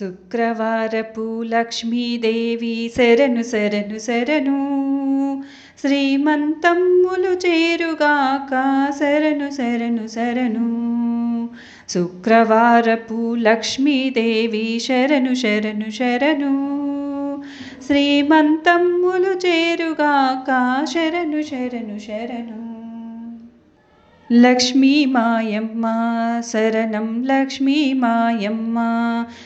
శుక్రవారపు లక్ష్మీదేవి శరణు శరణు శరణు. శ్రీమంతమ్ములు చేరుగాక శరణు శరణు శరణు. శుక్రవారపు లక్ష్మీదేవి శరణు శరణు శరణు. శ్రీమంతమ్ములు చేరుగాక శరణు శరణు శరణు. లక్ష్మీ మాయమ్మ శరణం లక్ష్మీ మాయమ్మ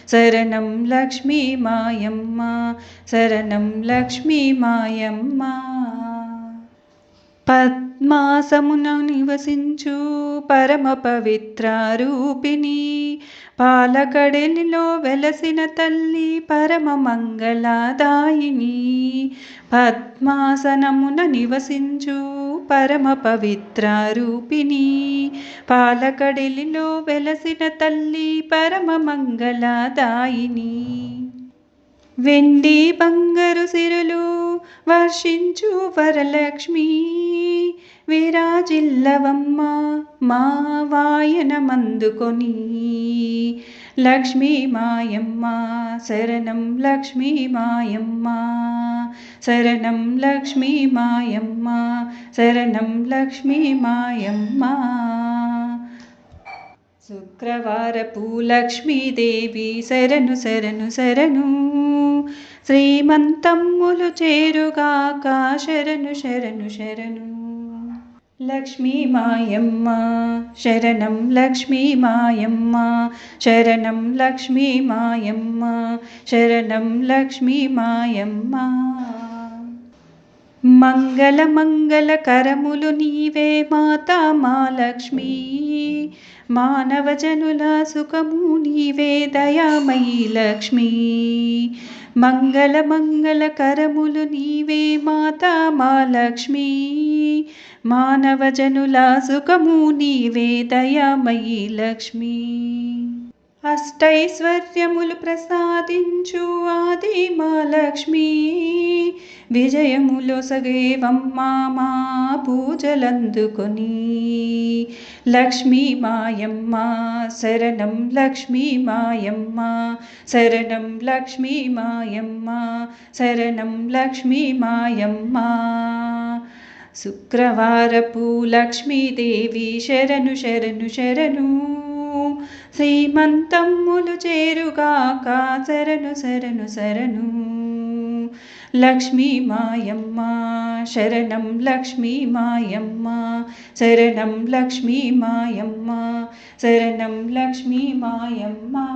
శరణం లక్ష్మీ మాయమ్మ శరణం లక్ష్మీ మాయమ్మ. పద్మాసమున నివసించు పరమ పవిత్ర రూపిణి పాలకడలిలో వెలసిన తల్లి పరమ మంగళదాయిని. పద్మాసనమున నివసించు పరమ పవిత్ర రూపిణి పాలకడలిలో వెలసిన తల్లి పరమ మంగళదాయిని వెండి బంగారు సిరులు వర్షించు వరలక్ష్మి. విరాజిల్లవమ్మ మా వాయన మందుకొని లక్ష్మీ మాయమ్మ శరణం లక్ష్మీ మాయమ్మ శరణం లక్ష్మీ మాయమ్మ శరణం లక్ష్మీ మాయమ్మ శుక్రవారపు లక్ష్మీదేవి శరణు శరణు శరణు శ్రీమంతమ్ములు చేరుగాక శరణు శరణు శరణు లక్ష్మీ మాయమ్మ. శరణం లక్ష్మీ మాయమ్మ. శరణం లక్ష్మీ మాయమ్మ. శరణం లక్ష్మీ మాయమ్మ. మంగళ మంగళ కరములు నీవే మాతా మా లక్ష్మీ. మానవ జనుల సుఖము నీవే దయామయీ లక్ష్మీ. మంగళ మంగళకరములు నీవే మాతా మా లక్ష్మీ మానవ జనుల సుఖము నీవే దయామయీ లక్ష్మీ. అష్టైశ్వర్యములు ప్రసాదించు ఆది మా లక్ష్మీ విజయములో సగేవమ్మా మా పూజలందుకొని. లక్ష్మీ మాయమ్మ శరణం లక్ష్మీ మాయమ్మ శరణం లక్ష్మీ మాయమ్మ శరణం లక్ష్మీ మాయమ్మ శుక్రవారపు లక్ష్మీదేవి శరణు శరణు శరణు శ్రీమంతమ్ములు చేరుగాక శరణు శరణు శరణు లక్ష్మీ మాయమ్మ शरणं लक्ष्मी मायम्मा शरणं लक्ष्मी मायम्मा शरणं लक्ष्मी मायम्मा